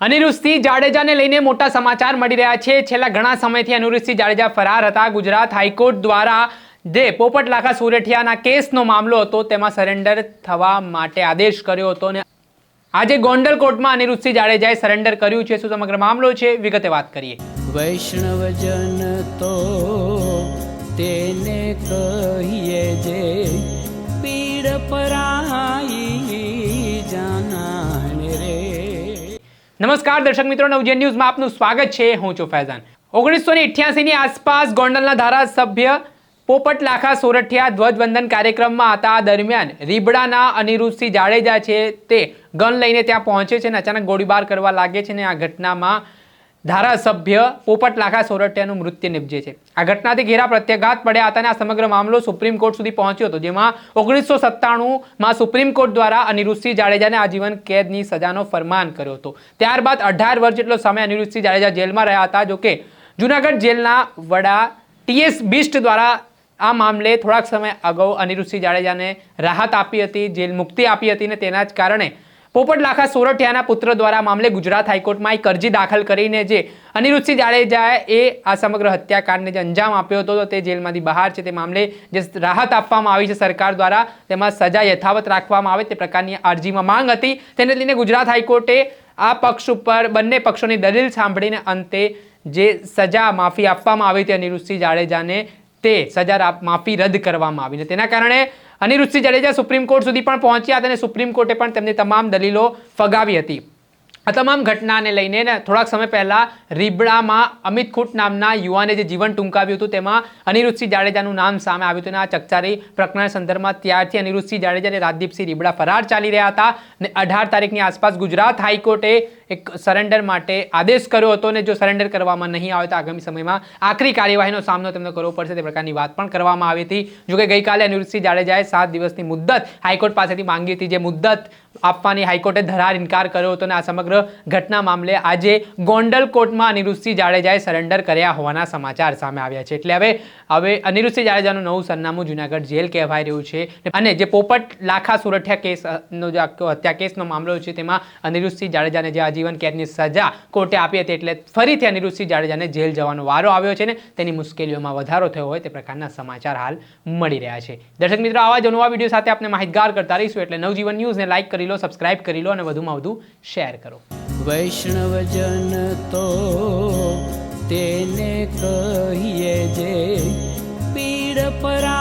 અનિરુદ્ધસિંહ જાડેજાને લઈને મોટા સમાચાર મળી રહ્યા છે. છેલ્લા ઘણા સમયથી અનિરુદ્ધસિંહ જાડેજા ફરાર હતા. ગુજરાત હાઈકોર્ટ દ્વારા જે પોપટલાખા સુરઠિયાના કેસનો મામલો હતો, તેમાં સરેન્ડર થવા માટે આદેશ કર્યો હતો અને આજે ગોંડલ કોર્ટમાં અનિરુદ્ધસિંહ જાડેજાએ સરેન્ડર કર્યું છે. શું સમગ્ર મામલો છે? વિગતે વાત કરીએ. વૈષ્ણવજન તો તેને કહીએ જે પીડ પરાઈ નમસ્કાર દર્શક મિત્રો નવજે ન્યૂઝમાં આપનું સ્વાગત છે. હું છું ફૈઝાન. ઓગણીસો ને ની આસપાસ ગોંડલના ધારાસભ્ય પોપટ લાખા સોરઠિયા ધ્વજવંદન કાર્યક્રમમાં હતા. દરમિયાન રીબડાના અનિરુદ્ધસિંહ જાડેજા છે તે ગન લઈને ત્યાં પહોંચે છે અને અચાનક ગોળીબાર કરવા લાગે છે અને આ ઘટનામાં ધારાસભ્ય પોપટ લાખા સોરઠિયાનું મૃત્યુ નિપજે છે. આ ઘટનાથી ઘેરા પ્રત્યાઘાત પડ્યા હતા અને આ સમગ્ર મામલો સુપ્રીમ કોર્ટ સુધી પહોંચ્યો હતો, જેમાં ઓગણીસો સત્તાણુંમાં સુપ્રીમ કોર્ટ દ્વારા અનિરુદ્ધસિંહ જાડેજાને આજીવન કેદની સજાનો ફરમાન કર્યો હતો. ત્યારબાદ અઢાર વર્ષ જેટલો સમય અનિરુદ્ધસિંહ જાડેજા જેલમાં રહ્યા હતા, જોકે જુનાગઢ જેલના વડા ટીએસ બિસ્ટ દ્વારા આ મામલે થોડાક સમય અગાઉ અનિરુદ્ધસિંહ જાડેજાને રાહત આપી હતી, જેલ મુક્તિ આપી હતી અને તેના જ કારણે પોપટ લાખા સોરઠિયાના પુત્ર દ્વારા મામલે ગુજરાત હાઈકોર્ટમાં એક અરજી દાખલ કરીને જે અનિરુદ્ધસિંહ જાડેજાએ એ આ સમગ્ર હત્યાકાંડને જે અંજામ આપ્યો હતો તો તે જેલમાંથી બહાર છે તે મામલે જે રાહત આપવામાં આવી છે સરકાર દ્વારા તેમાં સજા યથાવત રાખવામાં આવે તે પ્રકારની અરજીમાં માંગ હતી. તેને લઈને ગુજરાત હાઈકોર્ટે આ પક્ષ ઉપર બંને પક્ષોની દલીલ સાંભળીને અંતે જે સજા માફી આપવામાં આવી હતી અનિરુદ્ધસિંહ જાડેજાને તે સજા માફી રદ કરવામાં આવી અને તેના કારણે અનિરુદ્ધસિંહ જાડેજા સુપ્રીમ કોર્ટ સુધી પણ પહોંચ્યા અને સુપ્રીમ કોર્ટે પણ તેમની તમામ દલીલો ફગાવી હતી. આ તમામ ઘટનાને લઈને થોડાક સમય પહેલા રીબડામાં અમિત ખૂટ નામના યુવાને જે જીવન ટૂંકાવ્યું હતું તેમાં અનિરુદ્ધસિંહ જાડેજાનું નામ સામે આવ્યું હતું અને આ ચકચારી પ્રકરણ સંદર્ભમાં ત્યારથી અનિરુદ્ધસિંહ જાડેજા અને રાજદીપસિંહ રીબડા ફરાર ચાલી રહ્યા હતા અને અઢાર તારીખની આસપાસ ગુજરાત હાઈકોર્ટે એક સરેન્ડર માટે આદેશ કર્યો હતો ને જો સરેન્ડર કરવામાં નહીં આવે તો આગામી સમયમાં આખરી કાર્યવાહીનો સામનો તેમને કરવો પડશે તે પ્રકારની વાત પણ કરવામાં આવી હતી. જોકે ગઈકાલે અનિરુદ્ધસિંહ જાડેજાએ સાત દિવસની મુદ્દત હાઈકોર્ટ પાસેથી માંગી હતી. જે મુદ્દત આપવાની હાઈકોર્ટે ધરાર ઇનકાર કર્યો હતો અને આ સમગ્ર ઘટના મામલે આજે ગોંડલ કોર્ટમાં અનિરુદ્ધસિંહ જાડેજાએ સરેન્ડર કર્યા હોવાના સમાચાર સામે આવ્યા છે. એટલે હવે હવે અનિરુદ્ધસિંહ જાડેજાનું નવું સરનામું જુનાગઢ જેલ કહેવાઈ રહ્યું છે અને જે પોપટ લાખા સુરઠિયા કેસનો જે હત્યા કેસનો મામલો છે તેમાં અનિરુદ્ધસિંહ જાડેજાને જે આજીવન કેદની સજા કોર્ટે આપી હતી એટલે ફરીથી અનિરુદ્ધસિંહ જાડેજાને જેલ જવાનો વારો આવ્યો છે ને તેની મુશ્કેલીઓમાં વધારો થયો હોય તે પ્રકારના સમાચાર હાલ મળી રહ્યા છે. દર્શક મિત્રો, આવા જ નવા વીડિયો સાથે આપણે માહિતગાર કરતા રહીશું એટલે નવજીવન ન્યૂઝને લાઇક કરી લો, સબસ્ક્રાઇબ કરી લો અને વધુમાં વધુ શેર કરો. વૈષ્ણવજન તો તેને કહીએ જે પીડ પરાઈ